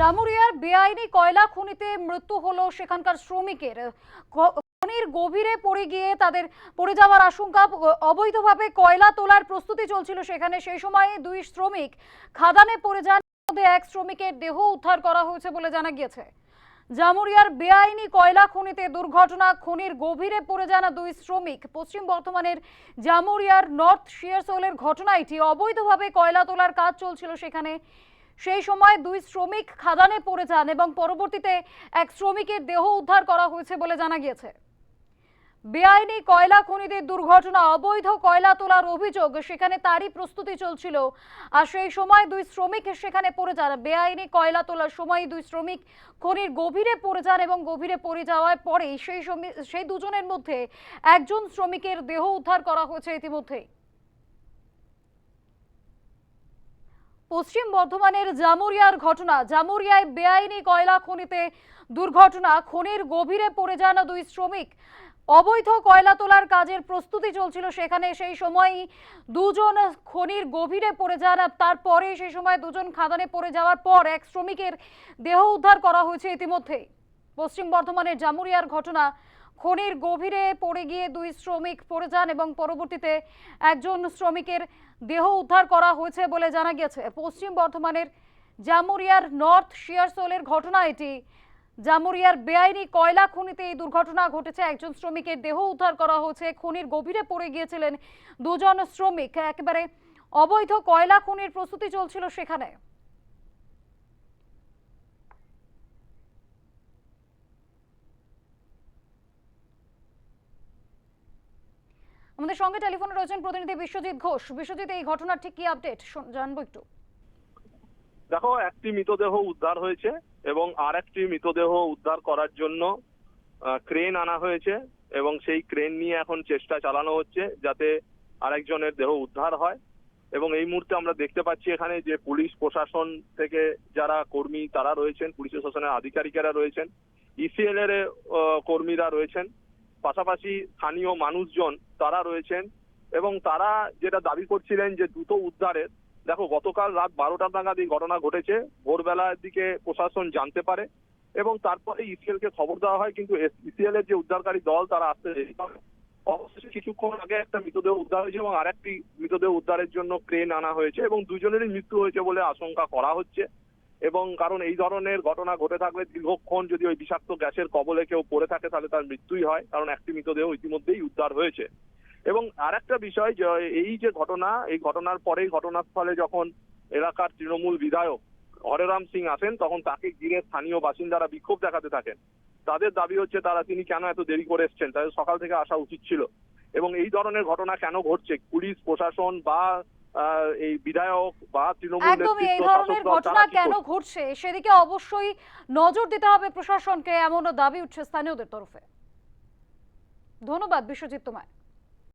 জামুরিয়ার বেআইনি কয়লা খনিতে মৃত্যু হলো সেখানকার শ্রমিকের। খনির গভীরে পড়ে গিয়ে তাদের পড়ে যাওয়ার আশঙ্কা অবৈধভাবে কয়লা তোলার প্রস্তুতি চলছিল সেখানে। সেই সময় দুই শ্রমিক খাদানে পড়ে যান মধ্যে এক শ্রমিকের দেহ উদ্ধার করা হয়েছে বলে জানা গিয়েছে। জামুরিয়ার বেআইনি কয়লা খনিতে দুর্ঘটনা, খনির গভীরে পড়ে যান দুই শ্রমিক। পশ্চিম বর্ধমানের জামুরিয়ার নর্থ শিয়ারসোলের ঘটনা এটি অবৈধভাবে কয়লা তোলার কাজ চলছিল সেখানে। সেই সময় দুই শ্রমিক খাদানে পড়ে যান এবং পরবর্তীতে এক শ্রমিকের দেহ উদ্ধার করা হয়েছে বলে জানা গিয়েছে। বেআইনি কয়লা খনিদের দুর্ঘটনা, অবৈধ কয়লা তোলার অভিযোগ, সেখানে তারই প্রস্তুতি চলছিল। আর সেই সময় দুই শ্রমিক সেখানে পড়ে যান। বেআইনি কয়লা তোলার সময় দুই শ্রমিক খনির গভীরে পড়ে যান এবং গভীরে পড়ে যাওয়ার পরে সেই সেই দুজনের মধ্যে একজন শ্রমিকের দেহ উদ্ধার করা হয়েছে ইতিমধ্যেই। পশ্চিম বর্ধমানের জামুরিয়ার ঘটনা। জামুরিয়ায় বেআইনি কয়লা খনিতে দুর্ঘটনা। খনির গভীরে পড়ে যান দুই শ্রমিক। অবৈধ কয়লা তোলার কাজের প্রস্তুতি চলছিল সেখানে। সেই সময় দুজন খনির গভীরে পড়ে যান। তারপরে সেই সময় দুজন খাদানে পড়ে যাওয়ার পর এক শ্রমিকের দেহ উদ্ধার করা হয়েছে ইতিমধ্যেই। পশ্চিম বর্ধমানের জামুরিয়ার ঘটনা খনির গভীরে পড়ে গিয়ে দুই শ্রমিক পড়ে যান এবং পরবর্তীতে একজন শ্রমিকের দেহ উদ্ধার করা হয়েছে বলে জানা গিয়েছে। পশ্চিম বর্ধমানের জামুরিয়ার নর্থ শিয়ারসোলের ঘটনা এটি। জামুরিয়ার বেআইনি কয়লা খনিতে এই দুর্ঘটনা ঘটেছে। একজন শ্রমিকের দেহ উদ্ধার করা হয়েছে। খনির গভীরে পড়ে গিয়েছিলেন দুজন শ্রমিক। একেবারে অবৈধ কয়লা খনির প্রস্তুতি চলছিল সেখানে। আমাদের সঙ্গে টেলিফোনে রয়েছেন প্রতিনিধি বিশ্বজিৎ ঘোষ। বিশ্বজিৎ, এই ঘটনার ঠিক কি আপডেট জানব একটু। দেখো, একটি মৃতদেহ উদ্ধার হয়েছে এবং আর একটি মৃতদেহ উদ্ধার করার জন্য ক্রেন আনা হয়েছে এবং সেই ক্রেন নিয়ে এখন চেষ্টা চালানো হচ্ছে যাতে আরেকজনের দেহ উদ্ধার হয়। এবং এই মুহূর্তে আমরা দেখতে পাচ্ছি এখানে যে পুলিশ প্রশাসন থেকে যারা কর্মী, তারা রয়েছেন, পুলিশ প্রশাসনের আধিকারিকেরা রয়েছেন ইসিএল এর কর্মীরা রয়েছেন। পাশাপাশি স্থানীয় মানুষজন তারা রয়েছেন এবং তারা যেটা দাবি করছিলেন যে দ্রুত উদ্ধারের, দেখো গতকাল রাত বারোটা নাগাদ এই ঘটনা ঘটেছে, ভোরবেলার দিকে প্রশাসন জানতে পারে এবং তারপরে ইসিএল কে খবর দেওয়া হয়, কিন্তু ইসিএল এর যে উদ্ধারকারী দল তারা আসতে অবশেষে কিছুক্ষণ আগে একটা মৃতদেহ উদ্ধার হয়েছে এবং আরেকটি মৃতদেহ উদ্ধারের জন্য ক্রেন আনা হয়েছে এবং দুজনেরই মৃত্যু হয়েছে বলে আশঙ্কা করা হচ্ছে। এবং কারণ এই ধরনের ঘটনা ঘটে থাকলে দীর্ঘক্ষণ যদি ওই বিষাক্ত গ্যাসের কবলে কেউ পড়ে থাকে, তাহলে তার মৃত্যুই হয়, কারণ একটি মৃতদেহ ইতিমধ্যেই উদ্ধার হয়েছে। এবং আরেকটা বিষয় যে, এই যে ঘটনা, এই ঘটনার পরেই ঘটনাস্থলে যখন এলাকার তৃণমূল বিধায়ক হরেরাম সিং আসেন, তখন তাকে ঘিরে স্থানীয় বাসিন্দারা বিক্ষোভ দেখাতে থাকেন। তাদের দাবি হচ্ছে তারা, তিনি কেন এত দেরি করে এসছেন? তাদের সকাল থেকে আসা উচিত ছিল। এবং এই ধরনের ঘটনা কেন ঘটছে? পুলিশ, প্রশাসন বা এই বিধায়ক বা তৃণমূল একদমই এই ধরনের ঘটনা কেন ঘটছে? সেদিকে অবশ্যই নজর দিতে হবে প্রশাসনকে এমনও দাবি উঠছে স্থানীয়দের তরফে। ধন্যবাদ বিশ্বজিৎ তোমায়।